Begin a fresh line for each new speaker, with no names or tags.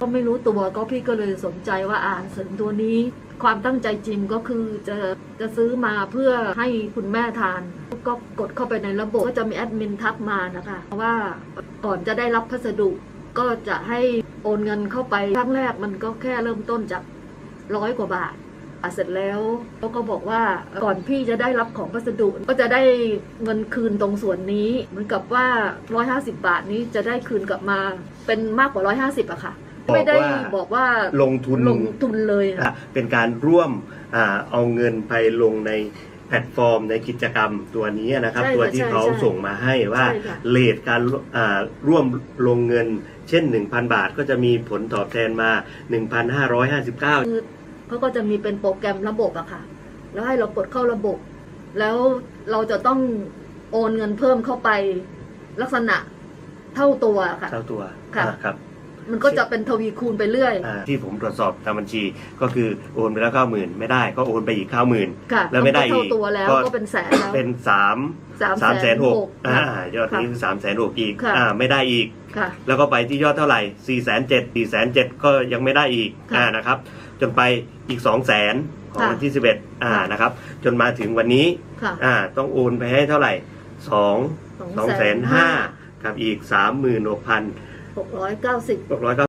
ก็ไม่รู้ตัวก็พี่ก็เลยสนใจว่าอ่านเสริมตัวนี้ ความตั้งใจจริงก็คือจะจะซื้อมาเพื่อให้คุณแม่ทาน ก็กดเข้าไปในระบบก็จะมีแอดมินทักมานะคะว่าก่อนจะได้รับพัสดุ ก็จะให้โอนเงินเข้าไปครั้งแรกมันก็แค่เริ่มต้นจากร้อยกว่าบาทอะเสร็จแล้วเขาก็บอกว่าก่อนพี่จะได้รับของพัสดุ ก็จะได้เงินคืนตรงส่วนนี้ เหมือนกับว่า 150 บาทนี้จะได้คืนกลับมาเป็นมากกว่า 150อะค่ะ
บอกว่า
ไม่ได้บอกว่า
ลงทุน
ลงทุนเลยอะ
อะเป็นการร่วมอ่าเอาเงินไปลงในแพลตฟอร์มในกิจกรรมตัวนี้นะครับ
ใช่ค่ะ
ตัวที่
ใช่
เขา
ใช่
ส่งมาให้ว่า
ใช่ค่ะ
เลทการอ่าร่วมลงเงิน เช่น 1,000 บาทก็จะมีผลตอบแทนมา 1,559
คือเขาก็จะมีเป็นโปรแกรมระบบอะค่ะ แล้วให้เรากดเข้าระบบ แล้วเราจะต้องโอนเงินเพิ่มเข้าไปลักษณะเท่าตัวค่ะ
เท่าตัว
ค่ะ
อ่าครับ
มันก็จะเป็นทวีคูณไปเรื่อย
อ่าที่ผมตรวจสอบตามบัญชี ก็คือโอนไปแล้วเก้าหมื่นไม่ได้ก็โอนไปอีกเก้าหมื่น
ค่ะ
แล้วไม่ได้
นก็
อี
เท่ากตัวแล้ว
ก็
ก็เป็นแสนแล้ว
เป็นสาม
สาม
สามแสนหก
ค่ะ
อ่ายอดนี้คือสามแสนหกอีก
ค่ะ
อ่าไม่ได้อีก
ค่ะ
แล้วก็ไปที่ยอดเท่าไหร่4ี่แสนเจ็ดสี่แสนเจ็ดก็ยังไม่ได้อีก
ค่ะ
อ่านะครับ จนไปอีก2องแสนของ
ค่ะ
วันที่ 11อ่า
ค่ะ
นะครับ จนมาถึงวันนี้
ค่ะ
อ่าต้องโอนไปให้เท่าไหร่สองสองแสนห้ากับอีกส 690 690